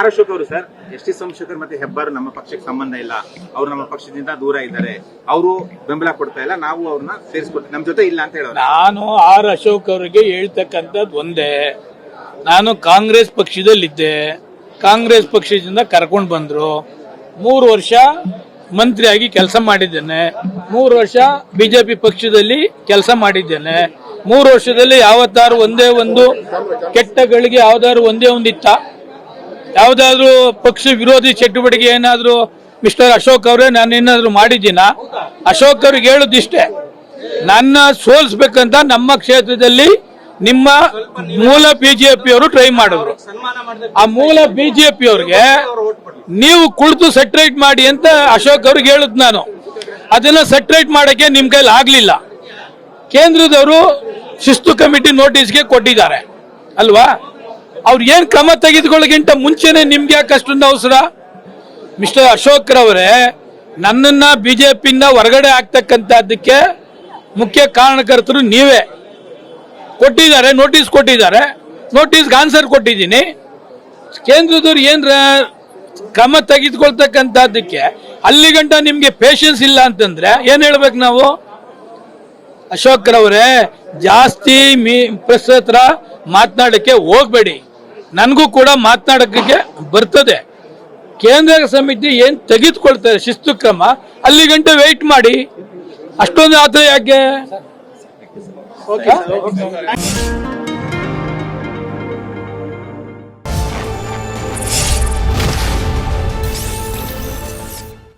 R Ashok ಅವರು sir. S T Somashekar ಮತ್ತೆ ಹೆಬ್ಬಾರ್ ನಮ್ಮ ಪಕ್ಷಕ್ಕೆ ಸಂಬಂಧ ಇಲ್ಲ. ಅವ್ರು ನಮ್ಮ ಪಕ್ಷದಿಂದ ದೂರ ಇದ್ದಾರೆ. ಅವರು ಬೆಂಬಲ ಕೊಡ್ತಾ ಇಲ್ಲ. ನಾವು ಅವ್ರನ್ನ ಸೇರಿಸ್ಕೊಡ್ತೀವಿ ನಮ್ಮ ಜೊತೆ ಇಲ್ಲ ಅಂತ ಹೇಳೋರು. ನಾನು ಆರ್ ಅಶೋಕ್ ಅವರಿಗೆ ಹೇಳ್ತಕ್ಕಂಥದ್ದು ಒಂದೇ. ನಾನು ಕಾಂಗ್ರೆಸ್ ಪಕ್ಷದಲ್ಲಿದ್ದೆ. ಕಾಂಗ್ರೆಸ್ ಪಕ್ಷದಿಂದ ಕರ್ಕೊಂಡು ಬಂದ್ರು. ಮೂರು ವರ್ಷ ಮಂತ್ರಿಯಾಗಿ ಕೆಲಸ ಮಾಡಿದ್ದೇನೆ. ಮೂರು ವರ್ಷ ಬಿಜೆಪಿ ಪಕ್ಷದಲ್ಲಿ ಕೆಲಸ ಮಾಡಿದ್ದೇನೆ. ಮೂರು ವರ್ಷದಲ್ಲಿ ಯಾವತ್ತಾರು ಒಂದೇ ಒಂದು ಕೆಟ್ಟಗಳಿಗೆ ಯಾವ್ದಾದ್ರು ಒಂದೇ ಒಂದು ಇತ್ತ ಯಾವ್ದಾದ್ರು ಪಕ್ಷ ವಿರೋಧಿ ಚಟುವಟಿಕೆ ಏನಾದ್ರು ಮಿಸ್ಟರ್ ಅಶೋಕ್ ಅವರೇ, ನಾನು ಏನಾದ್ರು ಮಾಡಿದ್ದೀನ? ಅಶೋಕ್ ಅವ್ರಿಗೆ ಹೇಳುದಿಷ್ಟೇ ನನ್ನ ಸೋಲಿಸ್ಬೇಕಂತ ನಮ್ಮ ಕ್ಷೇತ್ರದಲ್ಲಿ ನಿಮ್ಮ ಮೂಲ ಬಿಜೆಪಿ ಅವರು ಟ್ರೈ ಮಾಡಿದ್ರು. ಆ ಮೂಲ ಬಿಜೆಪಿ ಅವ್ರಿಗೆ ನೀವು ಕುಳಿತು ಸೆಟ್ರೇಟ್ ಮಾಡಿ ಅಂತ ಅಶೋಕ್ ಅವ್ರಿಗೆ ಹೇಳುದ್ ನಾನು. ಅದನ್ನ ಸೆಟ್ರೇಟ್ ಮಾಡಕ್ಕೆ ನಿಮ್ ಕೈಲಿ ಆಗ್ಲಿಲ್ಲ. ಕೇಂದ್ರದವರು ಶಿಸ್ತು ಕಮಿಟಿ ನೋಟಿಸ್ಗೆ ಕೊಟ್ಟಿದ್ದಾರೆ. ಅಲ್ವಾ? ಅವ್ರು ಏನ್ ಕ್ರಮ ತೆಗೆದುಕೊಳ್ಳೋಕ್ಕಿಂತ ಮುಂಚೆನೆ ನಿಮ್ಗೆ ಯಾಕೆ ಅಷ್ಟೊಂದು ಅವಸರ? ಮಿಸ್ಟರ್ ಅಶೋಕ್ ರವರೇ, ನನ್ನನ್ನ ಬಿಜೆಪಿಯಿಂದ ಹೊರಗಡೆ ಆಗ್ತಕ್ಕಂಥದ್ದಕ್ಕೆ ಮುಖ್ಯ ಕಾರಣಕರ್ತರು ನೀವೇ. ಕೊಟ್ಟಿದ್ದಾರೆ ನೋಟಿಸ್ ಕೊಟ್ಟಿದ್ದಾರೆ. ನೋಟಿಸ್ಗೆ ಆನ್ಸರ್ ಕೊಟ್ಟಿದ್ದೀನಿ. ಕೇಂದ್ರದವ್ರು ಏನ್ ರ- ಕ್ರಮ ತೆಗೆದುಕೊಳ್ತಕ್ಕಂಥದ್ದಕ್ಕೆ ಅಲ್ಲಿಗಂಟ ನಿಮ್ಗೆ ಪೇಷನ್ಸ್ ಇಲ್ಲ ಅಂತಂದ್ರೆ ಏನ್ ಹೇಳ್ಬೇಕು ನಾವು? ಅಶೋಕ್ ರವರೇ, ಜಾಸ್ತಿ ಮೀ ಪ್ರೆಸ್ ಹತ್ರ ಮಾತನಾಡಕ್ಕೆ ಹೋಗ್ಬೇಡಿ. ನನಗೂ ಕೂಡ ಮಾತನಾಡೋಕ್ಕೆ ಬರ್ತದೆ. ಕೇಂದ್ರ ಸಮಿತಿ ಏನು ತೆಗೆದುಕೊಳ್ತಾರೆ ಶಿಸ್ತು ಕ್ರಮ, ಅಲ್ಲಿ ಗಂಟೆ ವೆಯ್ಟ್ ಮಾಡಿ. ಅಷ್ಟೊಂದು ಆತರ ಯಾಕೆ?